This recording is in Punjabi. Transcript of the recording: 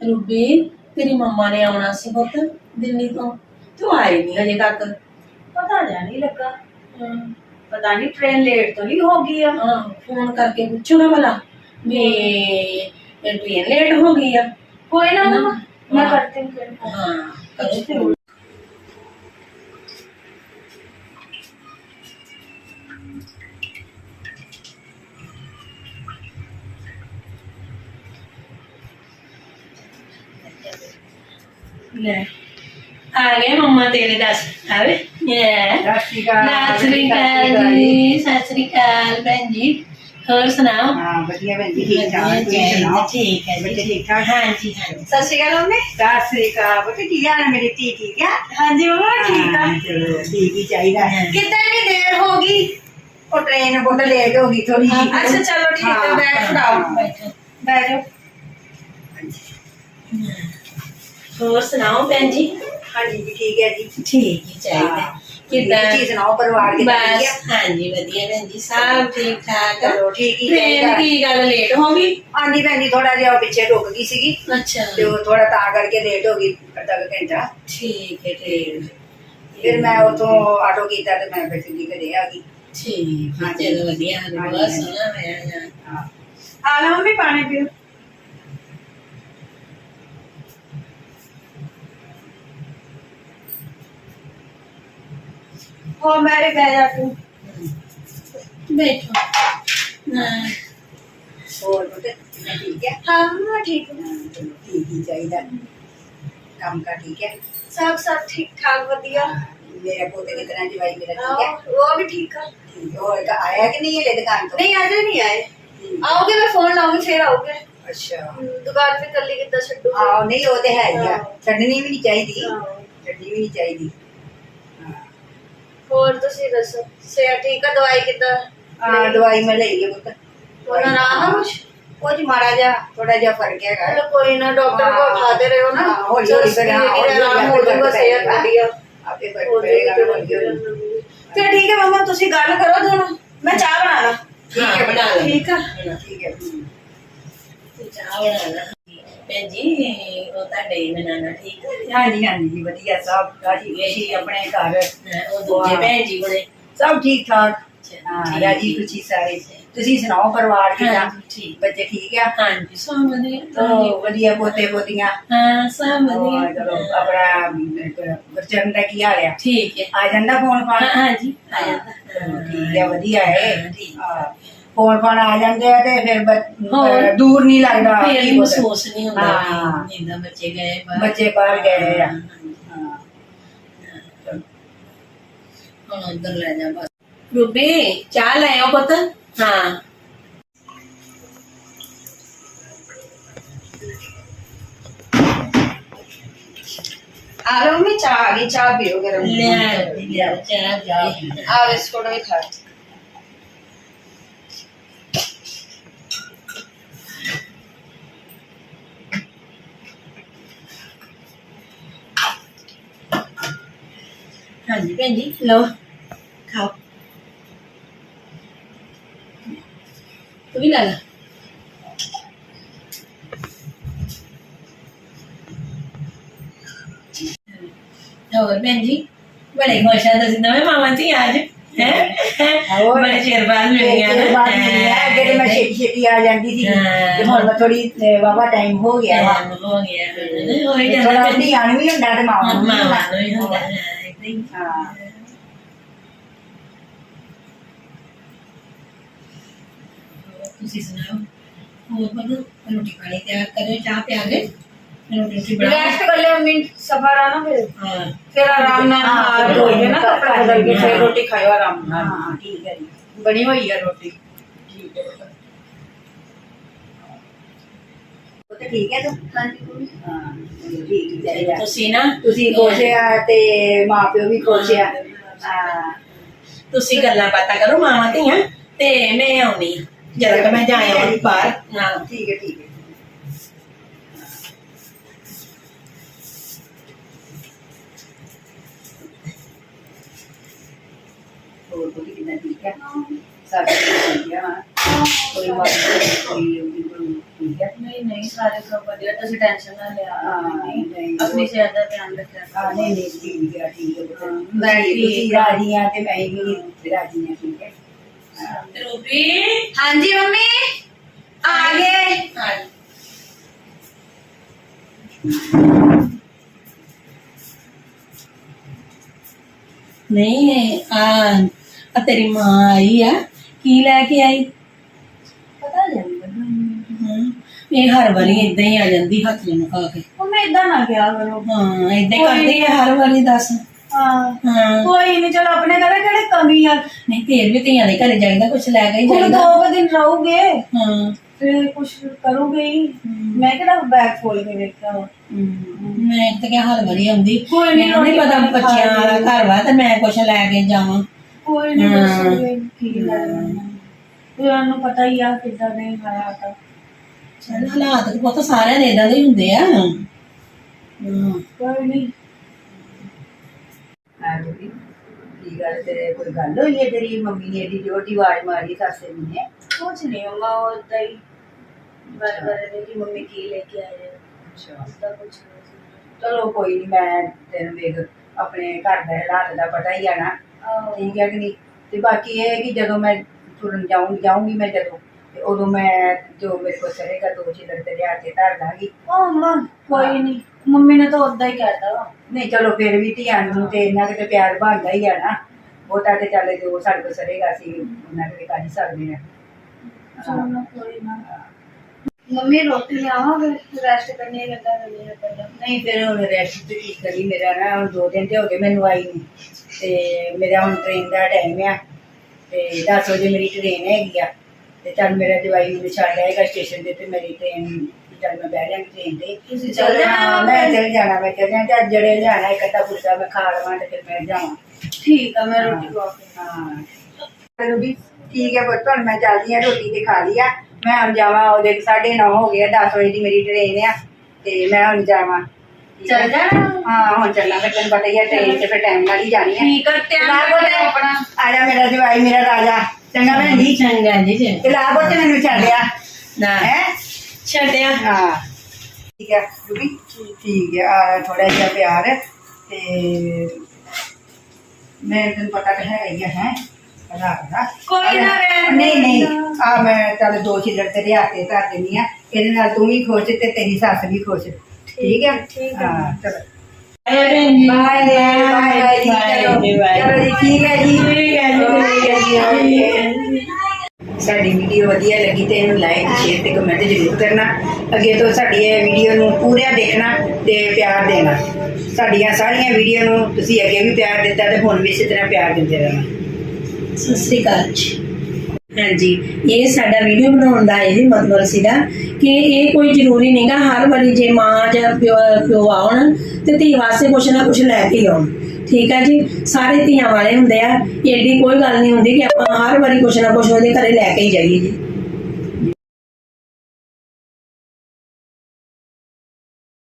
ਰੂਬੀ ਤੇਰੀ ਮੰਮਾ ਨੇ ਆਉਣਾ ਸੀ ਪੁੱਤ ਦਿੱਲੀ ਤੋਂ ਤੂੰ ਆਈ ਨਹੀਂ ਹਜੇ ਤੱਕ ਪਤਾ ਨਹੀਂ ਲੱਗਾ ਪਤਾ ਨਹੀਂ ਟ੍ਰੇਨ ਲੇਟ ਤਾਂ ਨਹੀਂ ਹੋ ਗਈ ਆ ਹਾਂ ਫੋਨ ਕਰਕੇ ਪੁੱਛੋ ਨਾ ਭਲਾ ਵੀ ਟ੍ਰੇਨ ਲੇਟ ਹੋ ਗਈ ਆ ਕੋਈ ਨਾ। ਮਮਾ ਮੈਂ। ਕਰਤੀ ਹੂੰ ਹਾਂ ਕਰੋ ਫਿਰ। ਲੈ ਆ ਗਏ ਮੰਮਾ ਤੇਰੇ ਦੱਸ ਆਵੇ ਯੇ ਸਤਿ ਸ਼੍ਰੀ ਅਕਾਲ ਸਤਿ ਸ੍ਰੀ ਅਕਾਲ ਜੀ ਸਤਿ ਸ੍ਰੀ ਅਕਾਲ ਭੈਣ ਜੀ ਹੋਰ ਸੁਣਾਓ ਹਾਂ ਵਧੀਆ ਭੈਣ ਜੀ ਠੀਕ ਠਾਕ ਤੁਸੀਂ ਵਧੀਆ, ਸੁਣਾਓ ਠੀਕ ਹੈ ਜੀ ਬੱਚੇ ਠੀਕ ਠਾਕ ਹਾਂਜੀ ਹਾਂਜੀ ਸਤਿ ਸ਼੍ਰੀ ਅਕਾਲ ਮੰਮੀ ਸਤਿ ਸ਼੍ਰੀ ਅਕਾਲ ਬੇਟੇ ਕੀ ਹਾਲ ਹੈ ਮੇਰੀ ਧੀ ਠੀਕ ਆ ਹਾਂਜੀ ਮਮਾ ਠੀਕ ਆ ਹਾਂ, ਚਲੋ ਠੀਕ ਹੀ ਚਾਹੀਦਾ ਹੈ ਕਿੱਦਾਂ ਇੰਨੀ ਦੇਰ ਹੋ ਗਈ ਉਹ ਟ੍ਰੇਨ ਬਹੁਤ ਲੇਟ ਹੋ ਗਈ ਥੋੜੀ ਜਿਹੀ ਅੱਛਾ ਚਲੋ ਠੀਕ ਹੈ ਹਾਂ, ਬੈਗ ਹਾਂ, ਫੜਾਓ ਹਾਂ। ਬੈਠੋ ਬਹਿ ਜਾਓ ਹੋਰ ਸੁਣਾਓ ਭੈਣ ਜੀ? ਹਾਂਜੀ ਜੀ ਠੀਕ ਹੈ ਜੀ। ਠੀਕ ਹੀ ਚਾਹੀਦਾ। ਹਾਂ। ਕਿੱਦਾਂ? ਤੁਸੀਂ ਸੁਣਾਓ ਪਰਿਵਾਰ ਕਿੱਦਾਂ ਬਸ ਹੈ? ਹਾਂਜੀ ਵਧੀਆ ਭੈਣ ਜੀ ਸਭ ਠੀਕ ਠਾਕ ਚਲੋ ਠੀਕ ਹੀ ਟ੍ਰੇਨ ਚਾਹੀਦਾ। ਕੀ ਗੱਲ ਲੇਟ ਹੋ ਗਈ? ਹਾਂਜੀ ਭੈਣ ਜੀ ਥੋੜਾ ਜਿਹਾ ਉਹ ਪਿੱਛੇ ਰੁਕ ਗਈ ਸੀਗੀ। ਅੱਛਾ। ਤੇ ਉਹ ਥੋੜਾ ਤਾਂ ਕਰਕੇ ਲੇਟ ਹੋ ਗਈ ਅੱਧਾ ਕੁ ਘੰਟਾ। ਠੀਕ ਹੈ ਠੀਕ ਫਿਰ ਮੈਂ ਉਥੋਂ ਆਟੋ ਕੀਤਾ ਤੇ ਮੈਂ ਫਿਰ ਸਿੱਧੀ ਘਰੇ ਆ ਗਈ। ਠੀਕ ਹੈ। ਚਲੋ ਵਧੀਆ ਬਹੁਤ। ਸੋਹਣਾ ਹੋਇਆ ਯਾਰ। ਆ ਲਓ ਮੰਮੀ ਪਾਣੀ ਪੀਓ। ਹੋ ਮੇਰੇ ਬਹਿ ਜਾ ਤੂੰ ਬੈਠੋ ਹਾਂ ਹੋਰ ਬੇਟੇ ਮੈਂ ਠੀਕ ਹੈ ਹਾਂ ਮੰਮਾ ਠੀਕ ਹੈ ਹਾਂ, ਚਲੋ ਠੀਕ ਹੀ ਚਾਹੀਦਾ ਕੰਮ ਕਾ ਠੀਕ ਹੈ ਸਭ ਸਭ ਠੀਕ ਠਾਕ ਵਧੀਆ ਮੇਰਾ ਪੁੱਤ ਕਿਤਨਾ ਜਵਾਈ ਮੇਰਾ ਠੀਕ ਹੈ ਆਓ, ਉਹ ਵੀ ਠੀਕ ਆ ਠੀਕ ਹੈ ਹੋਰ ਤਾਂ ਆਇਆ ਕਿ ਨਹੀਂ ਇਹ ਦੁਕਾਨ ਤੋਂ ਨਹੀਂ ਅਜੇ ਨਹੀਂ ਆਏ ਹਮ, ਆਓਗੇ ਮੈਂ ਫੋਨ ਲਾਉਂਗੀ ਫਿਰ ਆਓਗੇ ਅੱਛਾ ਹਮ, ਦੁਕਾਨ ਤੇ ਕੱਲੀ ਕਿੱਦਾਂ ਛੱਡੂ ਆਹ ਨਹੀਂ ਉਹ ਹੋਰ ਤੁਸੀਂ ਦੱਸੋ? ਸਿਹਤ ਠੀਕ ਆ? ਦਵਾਈ ਕਿੱਦਾਂ? ਹਾਂ ਦਵਾਈ ਮੈਂ ਲਈ ਹੈ ਪੁੱਤ। ਉਹਨਾਂ ਆ ਕੁਛ? ਕੁਝ ਮਾੜਾ ਜਿਹਾ ਥੋੜਾ ਜਿਹਾ ਫ਼ਰਕ ਹੈਗਾ। ਚਲੋ ਕੋਈ ਨਾ ਡਾਕਟਰ ਕੋਲ। ਖਾਦੇ ਰਹੋ ਨਾ। ਹਾਂ, ਹੌਲੀ ਹੌਲੀ ਫਿਰ ਹਾਂ, ਹੌਲੀ ਹੌਲੀ ਆਰਾਮ ਹੋ ਆਪੇ ਜਾਊਗਾ ਫ਼ਰਕ ਸਿਹਤ। ਵਧੀਆ ਆਪੇ ਫ਼ਰਕ ਪਏਗਾ ਹੌਲੀ ਹੌਲੀ ਫਿਰ ਠੀਕ ਹੈ ਮਮਾ ਤੁਸੀਂ ਗੱਲ ਕਰੋ ਦੋਨੋਂ ਮੈਂ ਚਾਹ ਬਣਾ ਲਾਂ ਠੀਕ ਹੈ ਬਣਾ ਲਓ। ਠੀਕ ਆ। ਠੀਕ ਹੈ। ਤੇ ਚਾਹ ਬਣਾਉਣਾ। ਭੈਣ ਜੀ ਉਹ ਤੁਹਾਡੇ ਨਨਾਣਾ ਠੀਕ ਹੈ ਹਾਂਜੀ ਹਾਂਜੀ ਜੀ ਵਧੀਆ ਸਭ ਰਾਜੀ ਖੁਸ਼ੀ ਆਪਣੇ ਘਰ? ਉਹ ਦੂਜੇ। ਭੈਣ ਜੀ ਬਣੇ ਸਭ ਠੀਕ ਠਾਕ? ਹਾਂ ਰਾਜੀ। ਖੁਸ਼ੀ ਸਾਰੇ। ਤੁਸੀਂ ਸੁਣਾਓ ਪਰਿਵਾਰ ਕਿਦਾਂ? ਠੀਕ। ਬੱਚੇ ਠੀਕ ਆ? ਹਾਂਜੀ ਸਭ ਵਧੀਆ। ਵਧੀਆ ਪੋਤੇ ਪੋਤੀਆਂ? ਹਾਂ ਸਭ ਹੋਰ ਚਲੋ ਵਧੀਆ ਆਪਣਾ ਗੁਰਚਰਨ ਦਾ ਕੀ ਹਾਲ ਆ? ਠੀਕ ਹੈ। ਆ ਜਾਂਦਾ ਫੋਨ? ਫਾਨ ਹਾਂਜੀ। ਆ ਜਾਂਦਾ ਠੀਕ ਹੈ ਵਧੀਆ ਹੈ। ਹਾਂ, ਠੀਕ। ਫੋਨ ਫਾਨ ਆ ਜਾਂਦੇ ਆ ਤੇ ਫਿਰ ਬ- ਹੋਰ। ਦੂਰ ਨਹੀਂ ਲੱਗਦਾ ਫੇਰ ਕੀ ਵੀ ਪੁੱਤ। ਮਹਿਸੂਸ ਨਹੀਂ ਹੁੰਦਾ ਹਾਂ। ਜਿੱਦਾਂ ਬੱਚੇ ਗਏ ਬਾਹਰ ਬੱਚੇ ਬਾਹਰ ਗਏ ਆ ਹਾਂ। ਹੁਣ ਉਧਰ ਲੈ ਜਾ ਬਸ ਰੂਬੀ ਚਾਹ ਲੈ ਆਓ ਪੁੱਤ ਹਾਂ ਆ ਲਓ ਮੰਮੀ ਚਾਹ ਆ ਗਈ ਚਾਹ ਪੀਓ ਗਰਮ ਲੈ ਲਿਆ ਚਾਹ ਜਾ ਆ ਬਿਸਕੁਟ ਵੀ ਖਾ ਲਓ ਖਾਓ ਤੂੰ ਵੀ ਲੈ ਲੈ ਹੋਰ ਭੈਣ ਜੀ ਬੜੇ ਖੁਸ਼ ਆ ਤੁਸੀਂ ਨਵੇਂ ਮਾਮਾ ਜੀ ਅੱਜ ਹੈ ਹੋਰ। ਬੜੇ ਚਿਰ ਬਾਅਦ ਮਿਲੀਆਂ ਤੇ ਬਾਅਦ ਮਿਲੀਆਂ ਹੀ ਹਾਂ। ਤੁਸੀਂ ਸੁਣਾਓ? ਹੋਰ ਬਣਾ ਰੋਟੀ ਪਾਣੀ ਤਿਆਰ ਕਰਿਓ ਚਾਹ ਪਿਆ ਗਏ ਰੋਟੀ ਰੋਟੀ ਬਣਾ ਕਰ ਲਿਓ ਮਿੰਟ ਸਫਰ ਆ ਨਾ ਫਿਰ। ਹਾਂ। ਫਿਰ ਆਰਾਮ ਨਾਲ ਹਾਰ ਧੋ ਕੇ ਨਾ ਕੱਪੜਾ ਬਦਲ ਕੇ ਫਿਰ ਰੋਟੀ ਖਾਇਓ ਆਰਾਮ ਨਾਲ। ਹਾਂ ਠੀਕ ਹੈ ਜੀ। ਬਣੀ ਹੋਈ ਆ ਰੋਟੀ। ਠੀਕ ਹੈ। ਉਹ ਤੇ ਠੀਕ ਹੈ ਤੂੰ? ਹਾਂਜੀ ਮੰਮੀ। ਹਾਂ ਠੀਕ ਹੀ ਚਾਹੀਦਾ ਤੁਸੀਂ ਨਾ ਤੁਸੀਂ ਖੁਸ਼ ਆ ਤੇ ਮਾਪਿਓ ਵੀ ਖੁਸ਼ ਆ। ਹਾਂ। ਤੁਸੀਂ ਗੱਲਾਂ ਬਾਤਾਂ ਕਰੋ ਮਾਵਾਂ ਧੀਆਂ ਤੇ ਮੈਂ ਆਉਣੀ ਜਦ ਤੱਕ ਮੈਂ ਜਾਇਆ ਹਾਂ ਬਾਹਰ। ਹਾਂ। ਠੀਕ ਹੈ ਠੀਕ ਹੈ। ਹੋਰ ਕੋਈ ਕਿੰਨਾ ਠੀਕ ਹੈ। ਸਾਡੇ ਠੀਕ ਹੈ ਕੋਈ ਮਾੜੀ ਮੋਟੀ ਕੋਈ ਉਹਦੀ ਕੋਈ ਠੀਕ ਹੈ ਨਹੀਂ ਨਹੀਂ ਸਾਰੇ ਸਭ ਵਧੀਆ। ਤੁਸੀਂ ਟੈਨਸ਼ਨ ਨਾ ਲਿਆ। ਹਾਂ, ਨਹੀਂ, ਆਪਣੀ ਸਿਹਤ ਦਾ ਧਿਆਨ ਰੱਖਿਆ ਹਾਂ ਨਹੀਂ ਨਹੀਂ ਠੀਕ ਹੈ ਠੀਕ ਹੈ ਹਾਂ, ਮੈਂ ਤੁਸੀਂ ਰਾਜੀ ਆ ਤੇ ਮੈਂ ਵੀ ਰਾਜੀ ਆ ਠੀਕ ਹੈ। ਤੇ ਰੂਪੀ ਹਾਂਜੀ ਮੰਮੀ? ਆ ਗਏ। ਹਾਂ ਨਹੀਂ ਆ ਆ ਤੇਰੀ ਮਾਂ ਆਈ ਆ। ਕੀ ਲੈ ਕੇ ਆਈ ਪਤਾ ਨਹੀਂ ਹਾਂ ਇਹ ਹਰ ਵਾਰੀ ਇਦਾਂ ਹੀ ਆ ਜਾਂਦੀ ਹੱਥ ਨੂੰ ਮੁਕਾ ਕੇ। ਉਹ ਮੈਂ ਇਦਾਂ ਨਾ ਕਿਹਾ ਕਰੋ। ਹਾਂ ਇਦਾਂ ਹੀ ਕਰਦੀ ਆ ਹਰ ਵਾਰੀ ਦੱਸ। ਹਾਂ। ਹਾਂ। ਕੋਈ ਨਹੀਂ ਚਲੋ ਆਪਣੇ ਘਰੇ ਕਿਹੜੇ ਕਮੀ ਆ? ਨਹੀਂ ਫੇਰ ਵੀ ਧੀਆਂ ਦੇ ਘਰੇ ਜਾਈਦਾ ਕੁਛ ਲੈ ਕੇ ਹੀ ਹੁਣ ਜਾਈਦਾ। ਦੋ ਕੁ ਦਿਨ ਰਹੋਗੇ ਹਾਂ। ਫਿਰ ਕੁਝ ਕਰੋਗੇ ਹੀ। ਮੈਂ ਕਿਹੜਾ ਬੈਗ ਖੋਲ ਕੇ ਵੇਖਿਆ ਵਾ। ਮੈਂ ਤਾਂ ਕਿਹਾ ਹਰ ਵਾਰੀ ਆਉਂਦੀ। ਕੋਈ ਨੀ, ਮੈਨੂੰ ਨਹੀਂ ਪਤਾ ਖਾ ਬੱਚਿਆਂ ਵਾਲਾ। ਘਰ ਵਾ ਤੇ ਮੈਂ ਕੁਛ ਲੈ ਕੇ ਜਾਵਾਂ। ਕੋਈ ਨਹੀਂ ਹਾਂ। ਦੱਸੋਗੇ ਕੀ ਫਿਰ ਉਹਨੂੰ ਪਤਾ ਹੀ ਆ ਕਿੱਦਾਂ ਦੇ ਆਇਆ ਤਾਂ। ਚੱਲ ਹਾਲਾਤ ਤਾਂ ਪੁੱਤ ਸਾਰਿਆਂ ਦੇ ਇਦਾਂ ਦੇ ਹੀ ਹੁੰਦੇ ਆ। ਹਾਂ। ਕੋਈ ਨਹੀਂ ਹਾਂ ਬੀਬੀ ਕੀ ਗੱਲ ਤੇ ਕੋਈ ਗੱਲ ਹੋਈ ਹੈ ਤੇਰੀ? ਮੰਮੀ ਨੇ ਏਡੀ ਜੋਟੀ ਆਵਾਜ਼ ਮਾਰੀ ਸਾਸੇ ਨੇ। ਕੁਝ ਨਹੀਂ ਮੰਮਾ ਉਹ ਏਦਾਂ ਹੀ ਕਰ ਰਹੇ ਕਿ ਮੰਮੀ ਕੀ ਲੈ ਕੇ ਆਏ ਅੱਛਾ। ਉਸਦਾ ਕੁਝ ਚਲੋ ਕੋਈ ਨਹੀਂ ਮੈਂ ਤੈਨੂੰ ਵੇਖ ਆਪਣੇ ਘਰ ਦੇ ਹਾਲਾਤ ਦਾ ਪਤਾ ਹੀ ਆ ਨਾ। ਠੀਕ ਹੈ ਕਿ ਨਹੀਂ? ਤੇ ਬਾਕੀ ਇਹ ਹੈ ਕਿ ਜਦੋਂ ਮੈਂ ਤੁਰਨ ਜਾਊਂ ਜਾਊਂਗੀ ਮੈਂ ਜਦੋਂ। ਤੇ ਉਦੋਂ ਮੈਂ ਜੋ ਮੇਰੇ ਕੋਲ ਸਰੇਗਾ ਦੋ ਚਿਲਰ ਤੇ ਲਿਆ ਕੇ ਧਰ ਦਾਂਗੀ। ਉਹ ਮੰਮਾ ਕੋਈ ਨਹੀਂ। ਮੰਮੀ ਨੇ ਤਾਂ ਉਦਾਂ ਹੀ ਕਹਿਤਾ ਵਾ। ਨਹੀਂ ਚਲੋ ਫਿਰ ਵੀ ਧੀਆਂ ਨੂੰ ਤੇ ਇੰਨਾ ਕਿਤੇ ਪਿਆਰ ਬਣਦਾ ਹੀ ਆ ਨਾ। ਬਹੁਤਾ ਤੇ ਚੱਲ ਜੋ ਸਾਡੇ ਕੋਲ ਸਰੇਗਾ ਸੀ ਉਹਨਾਂ ਦੇ ਕਰ ਹੀ ਸਕਦੇ ਆ ਚਲੋ ਕੋਈ ਨਾ। ਮੰਮੀ ਰੋਟੀ ਲਿਆਵਾਂਗੇ? ਰੈਸਟ ਕਰਨੀ ਗੱਲਾਂ ਕਰਨੀ ਪਹਿਲਾਂ? ਨਹੀਂ ਫਿਰ ਹੁਣ ਰੈਸਟ ਤੇ ਕੀ ਕਰੀ ਮੇਰਾ ਨਾ ਹੁਣ ਦੋ ਦਿਨ ਤੇ ਹੋ ਗਏ ਮੈਨੂੰ ਆਈ ਨੂੰ। ਤੇ ਮੇਰਾ ਹੁਣ ਟ੍ਰੇਨ ਦਾ ਟਾਈਮ ਆ। ਤੇ 10 ਵਜੇ ਮੇਰੀ ਟ੍ਰੇਨ ਹੈਗੀ ਆ। ਤੇ ਚੱਲ ਮੇਰਾ ਜਵਾਈ ਮੈਨੂੰ ਛੱਡ ਆਏਗਾ ਸਟੇਸ਼ਨ ਤੇ ਤੇ ਮੇਰੀ ਟ੍ਰੇਨ ਚੱਲ ਮੈਂ ਬਹਿ ਜਾਵਾਂਗੀ ਟ੍ਰੇਨ ਤੇ। ਤੁਸੀਂ ਚੱਲ ਜਾਣਾ ਮੈਂ ਚੱਲ ਜਾਣਾ ਮੈਂ ਚੱਲ ਜਾਣਾ ਤੇ ਜਿਹੜੇ ਲਿਆਣਾ ਇੱਕ ਅੱਧਾ ਫੁਲਕਾ ਮੈਂ ਖਾ ਲਵਾਂ ਤੇ ਫਿਰ ਮੈਂ ਜਾਵਾਂ। ਠੀਕ ਆ ਮੈਂ ਰੋਟੀ ਖਵਾ ਕੇ ਹਾਂ। ਚਲੋ ਵੀ ਠੀਕ ਹੈ ਪੁੱਤ ਹੁਣ ਮੈਂ ਚੱਲਦੀ ਆ ਰੋਟੀ ਤੇ ਖਾ ਲਈ ਆ। ਮੈਂ ਹੁਣ ਜਾਵਾਂ ਉਹਦੇ 9:30 ਹੋ ਗਏ 10 ਵਜੇ ਦੀ ਮੇਰੀ ਟ੍ਰੇਨ ਆ ਤੇ ਮੈਂ ਹੁਣ ਜਾਵਾਂ? ਚੱਲ ਜਾਣਾ। ਹਾਂ ਹੁਣ ਚੱਲਾਂ ਫਿਰ ਤੈਨੂੰ ਪਤਾ ਹੀ ਹੈ ਟ੍ਰੇਨ 'ਚ ਫਿਰ ਟਾਈਮ ਨਾਲ ਹੀ ਜਾਣੀ ਹੈ ਠੀਕ ਆ ਧਿਆਨ ਲਾ ਰੱਖਿਓ ਬੋਲੇ ਆਪਣਾ। ਆ ਜਾ ਮੇਰਾ ਜਵਾਈ ਮੇਰਾ ਰਾਜਾ। ਚੰਗਾ ਭੈਣ ਜੀ ਚੰਗਾ ਜੀ ਜੀ। ਤੇ ਲਾ ਬੋਤੇ ਮੈਨੂੰ ਛੱਡਿਆ। ਨਾ। ਹੈ? ਛੱਡਿਆ। ਹਾਂ। ਠੀਕ ਹੈ ਰੂਬੀ? ਠੀਕ ਹੈ ਆ ਥੋੜਾ ਜਿਹਾ ਪਿਆਰ। ਤੇ ਮੈਂ ਤੈਨੂੰ ਪਤਾ ਤਾਂ ਹੈ ਹੀ? ਹੈ ਰਾਜਾ ਕੋਈ ਨਾ ਰਹਿਣ ਨਹੀਂ ਨਹੀਂ। ਆ ਮੈਂ ਚੱਲ ਦੋ ਚਿੱਲੜ ਤੇ ਲਿਆ ਕੇ ਧਰ ਦਿੰਦੀ ਆ। ਇਹਦੇ ਨਾਲ ਤੂੰ ਵੀ ਖੁਸ਼ ਤੇ ਤੇਰੀ ਸੱਸ ਵੀ ਖੁਸ਼। ਠੀਕ ਹੈ ਠੀਕ ਹੈ। ਹਾਂ ਚਲੋ। ਬਾਏ ਬਾਏ ਬਾਏ ਬਾਏ ਠੀਕ ਹੈ ਜੀ, ਠੀਕ ਹੈ ਜੀ। ਸਾਡੀ ਵੀਡੀਓ ਵਧੀਆ ਲੱਗੀ ਤੇ ਇਹਨੂੰ ਲਾਈਕ ਸ਼ੇਅਰ ਤੇ ਕਮੈਂਟ ਜ਼ਰੂਰ ਕਰਨਾ। ਅੱਗੇ ਤੋਂ ਸਾਡੀ ਇਹ ਵੀਡੀਓ ਨੂੰ ਪੂਰਾ ਦੇਖਣਾ ਤੇ ਪਿਆਰ ਦੇਣਾ। ਸਾਡੀਆਂ ਸਾਰੀਆਂ ਵੀਡੀਓ ਨੂੰ ਤੁਸੀਂ ਅੱਗੇ ਵੀ ਪਿਆਰ ਦਿੱਤਾ ਤੇ ਹੁਣ ਵੀ ਇਸੇ ਤਰ੍ਹਾਂ ਪਿਆਰ ਦਿੰਦੇ ਰਹਿਣਾ। ਸਤਿ ਸ੍ਰੀ ਅਕਾਲ ਜੀ। ਹਾਂਜੀ ਇਹ ਸਾਡਾ ਵੀਡੀਓ ਬਣਾਉਣ ਦਾ ਇਹ ਮਤਲਬ ਸੀਗਾ ਕਿ ਇਹ ਕੋਈ ਜ਼ਰੂਰੀ ਨਹੀਂਗਾ ਹਰ ਵਾਰੀ ਜੇ ਮਾਂ ਜਾਂ ਪਿਓ ਪਿਓ ਆਉਣ ਤੇ ਧੀ ਵਾਸਤੇ ਕੁਛ ਨਾ ਕੁਛ ਲੈ ਕੇ ਆਉਣ। ਠੀਕ ਹੈ ਜੀ? ਸਾਰੇ ਧੀਆਂ ਵਾਲੇ ਹੁੰਦੇ ਆ ਏਡੀ ਕੋਈ ਗੱਲ ਨਹੀਂ ਹੁੰਦੀ ਕਿ ਆਪਾਂ ਹਰ ਵਾਰੀ ਕੁਛ ਨਾ ਕੁਛ ਉਹਦੇ ਘਰੇ ਲੈ ਕੇ ਹੀ ਜਾਈਏ ਜੀ।